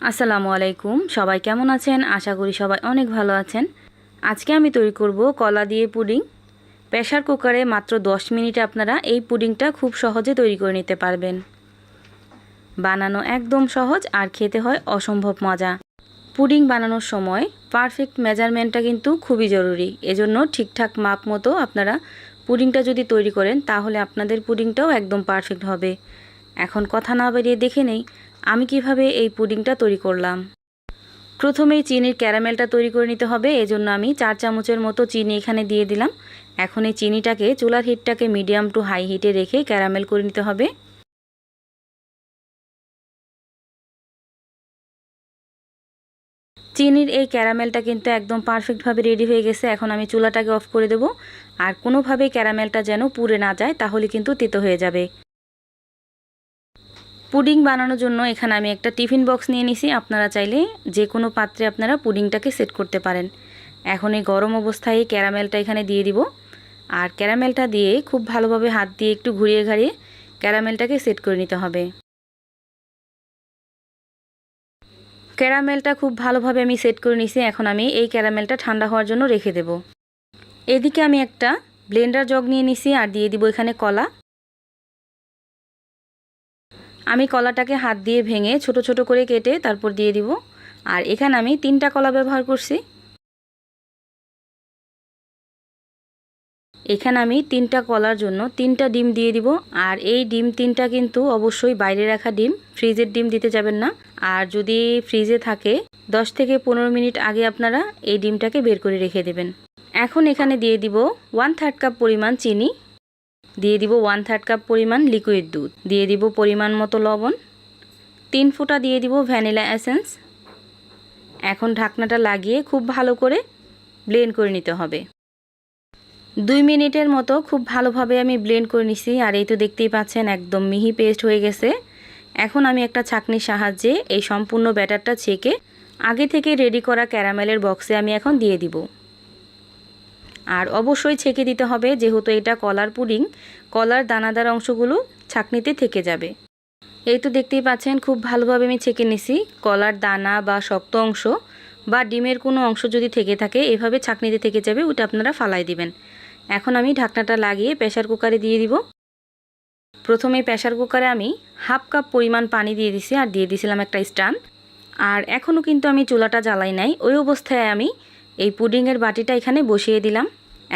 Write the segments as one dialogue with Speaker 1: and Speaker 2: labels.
Speaker 1: আসসালামু আলাইকুম। সবাই কেমন আছেন? আশা করি সবাই অনেক ভালো আছেন। আজকে আমি তৈরি করব কলা দিয়ে পুডিং। প্রেশার কুকারে মাত্র 10 মিনিটে আপনারা এই পুডিংটা খুব সহজে তৈরি করে নিতে পারবেন। বানানো একদম সহজ আর খেতে হয় অসম্ভব মজা। পুডিং বানানোর সময় পারফেক্ট মেজারমেন্টটা কিন্তু খুবই জরুরি। এজন্য ঠিকঠাক মাপ মতো আপনারা পুডিংটা যদি তৈরি করেন, তাহলে আপনাদের পুডিংটাও একদম পারফেক্ট হবে। এখন কথা না বেরিয়ে দেখে নেই। আমি কীভাবে এই পুডিংটা তৈরি করলাম? প্রথমেই চিনির ক্যারামেলটা তৈরি করে নিতে হবে, এজন্য আমি চার চামচের মতো চিনি এখানে দিয়ে দিলাম। এখন এই চিনিটাকে চুলার হিটটাকে মিডিয়াম টু হাই হিটে রেখে ক্যারামেল করে নিতে হবে। চিনির এই ক্যারামেলটা কিন্তু একদম পারফেক্টভাবে রেডি হয়ে গেছে, এখন আমি চুলাটাকে অফ করে দেব। আর কোনোভাবে ক্যারামেলটা যেন পুড়ে না যায়, তাহলে কিন্তু তেতো হয়ে যাবে। পুডিং বানানোর জন্য এখানে আমি একটা টিফিন বক্স নিয়ে নিছি। আপনারা চাইলে যে কোনো পাত্রে আপনারা পুডিংটাকে সেট করতে পারেন। এখন এই গরম অবস্থায় ক্যারামেলটা এখানে দিয়ে দিব। আর ক্যারামেলটা দিয়ে খুব ভালোভাবে হাত দিয়ে একটু ঘুরিয়ে ঘাড়িয়ে ক্যারামেলটাকে সেট করে নিতে হবে। ক্যারামেলটা খুব ভালোভাবে আমি সেট করে নিছি। এখন আমি এই ক্যারামেলটা ঠান্ডা হওয়ার জন্য রেখে দেব। এদিকে আমি একটা ব্লেন্ডার জগ নিয়ে নিছি। আর দিয়ে দিব এখানে কলা। আমি কলাটাকে হাত দিয়ে ভেঙে ছোট ছোট করে কেটে তারপর দিয়ে দিব। আর এখানে আমি তিনটা কলা ব্যবহার করছি। এখানে আমি তিনটা কলার জন্য তিনটা ডিম দিয়ে দিব। আর এই ডিম তিনটা কিন্তু অবশ্যই বাইরে রাখা ডিম, ফ্রিজের ডিম দিতে যাবেন না। আর যদি ফ্রিজে থাকে 10 থেকে পনেরো মিনিট আগে আপনারা এই ডিমটাকে বের করে রেখে দেবেন। এখন এখানে দিয়ে দিব ওয়ান থার্ড কাপ পরিমাণ চিনি। দিয়ে দিব ওয়ান থার্ড কাপ পরিমাণ লিকুইড দুধ। দিয়ে দিব পরিমাণ মতো লবণ। তিন ফোঁটা দিয়ে দিব ভ্যানিলা এসেন্স এখন ঢাকনাটা লাগিয়ে খুব ভালো করে ব্লেন্ড করে নিতে হবে। দুই মিনিটের মতো খুব ভালোভাবে আমি ব্লেন্ড করে নিছি, আর এই তো দেখতেই পাচ্ছেন একদম মিহি পেস্ট হয়ে গেছে। এখন আমি একটা ছাকনির সাহায্যে এই সম্পূর্ণ ব্যাটারটা ছেঁকে আগে থেকে রেডি করা ক্যারামেলের বক্সে আমি এখন দিয়ে দিব। আর অবশ্যই ছেঁকে দিতে হবে, যেহেতু এটা কলার পুডিং, কলার দানাদার অংশগুলো ছাকনিতে থেকে যাবে। এই তো দেখতেই পাচ্ছেন, খুব ভালোভাবে আমি ছেঁকে নিছি। কলার দানা বা শক্ত অংশ বা ডিমের কোনো অংশ যদি থেকে থাকে, এভাবে ছাকনিতে থেকে যাবে, ওটা আপনারা ফালাই দিবেন। এখন আমি ঢাকনাটা লাগিয়ে প্রেশার কুকারে দিয়ে দিব। প্রথমে প্রেশার কুকারে আমি হাফ কাপ পরিমাণ পানি দিয়ে দিছি আর দিয়ে দিছিলাম একটা স্টান। আর এখনও কিন্তু আমি চুলাটা জ্বালাই নাই, ওই অবস্থায় আমি এই পুডিংয়ের বাটিটা এখানে বসিয়ে দিলাম।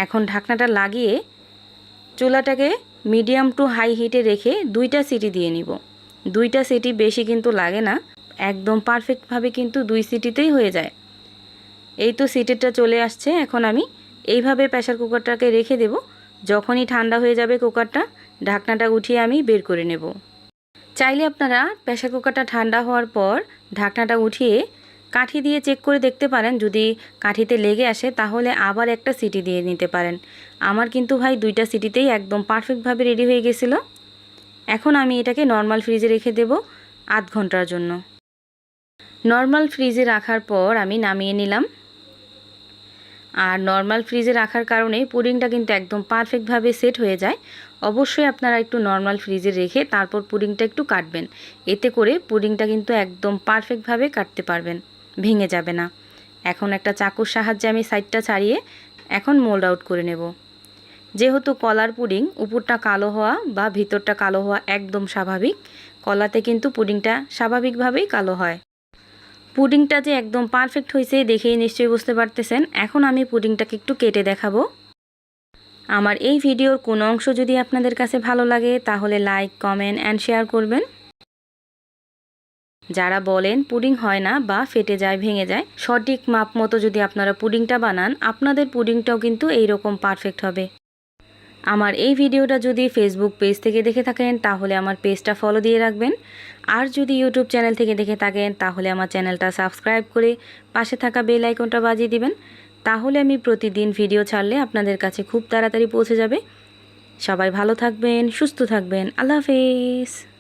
Speaker 1: এখন ঢাকনাটা লাগিয়ে চুলাটাকে মিডিয়াম টু হাই হিটে রেখে দুইটা সিটি দিয়ে নিব। দুইটা সিটি বেশি কিন্তু লাগে না, একদম পারফেক্টভাবে কিন্তু দুই সিটিতেই হয়ে যায়। এই তো সিটিটা চলে আসছে, এখন আমি এইভাবে প্রেশার কুকারটাকে রেখে দেব। যখনই ঠান্ডা হয়ে যাবে কুকারটা, ঢাকনাটা উঠিয়ে আমি বের করে নেব। চাইলে আপনারা প্রেশার কুকারটা ঠান্ডা হওয়ার পর ঢাকনাটা উঠিয়ে কাঠি দিয়ে চেক করে দেখতে পারেন। যদি কাঠিতে লেগে আসে, তাহলে আবার একটা সিটি দিয়ে নিতে পারেন। আমার কিন্তু ভাই দুইটা সিটিতেই একদম পারফেক্টভাবে রেডি হয়ে গেছিল। এখন আমি এটাকে নর্মাল ফ্রিজে রেখে দেব আধ ঘণ্টার জন্য। নর্মাল ফ্রিজে রাখার পর আমি নামিয়ে নিলাম। আর নর্মাল ফ্রিজে রাখার কারণে পুডিংটা কিন্তু একদম পারফেক্টভাবে সেট হয়ে যায়। অবশ্যই আপনারা একটু নর্মাল ফ্রিজে রেখে তারপর পুডিংটা একটু কাটবেন। এতে করে পুডিংটা কিন্তু একদম পারফেক্টভাবে কাটতে পারবেন। ভেঙে যাবে না। এখন একটা চাকুর সাহায্যে আমি সাইডটা ছাড়িয়ে এখন মোল্ড আউট করে নেব। যেহেতু কলার পুডিং উপরটা কালো হওয়া বা ভিতরটা কালো হওয়া একদম স্বাভাবিক, কলাতে কিন্তু পুডিংটা স্বাভাবিকভাবেই কালো হয়। পুডিংটা যে একদম পারফেক্ট হয়েছে দেখেই নিশ্চয়ই বুঝতে পারতেছেন। এখন আমি পুডিংটাকে একটু কেটে দেখাবো। আমার এই ভিডিওর কোনো অংশ যদি আপনাদের কাছে ভালো লাগে, তাহলে লাইক, কমেন্ট অ্যান্ড শেয়ার করবেন। যারা বলেন পুডিং হয় না বা ফেটে যায়, ভেঙে যায়, সঠিক মাপ মতো যদি আপনারা পুডিংটা বানান, আপনাদের পুডিংটাও কিন্তু এইরকম পারফেক্ট হবে। আমার এই ভিডিওটা যদি ফেসবুক পেজ থেকে দেখে থাকেন, তাহলে আমার পেজটা ফলো দিয়ে রাখবেন। আর যদি ইউটিউব চ্যানেল থেকে দেখে থাকেন, তাহলে আমার চ্যানেলটা সাবস্ক্রাইব করে পাশে থাকা বেল আইকনটা বাজিয়ে দিবেন। তাহলে আমি প্রতিদিন ভিডিও ছাড়লে আপনাদের কাছে খুব তাড়াতাড়ি পৌঁছে যাবে। সবাই ভালো থাকবেন, সুস্থ থাকবেন। আল্লাহ হাফেজ।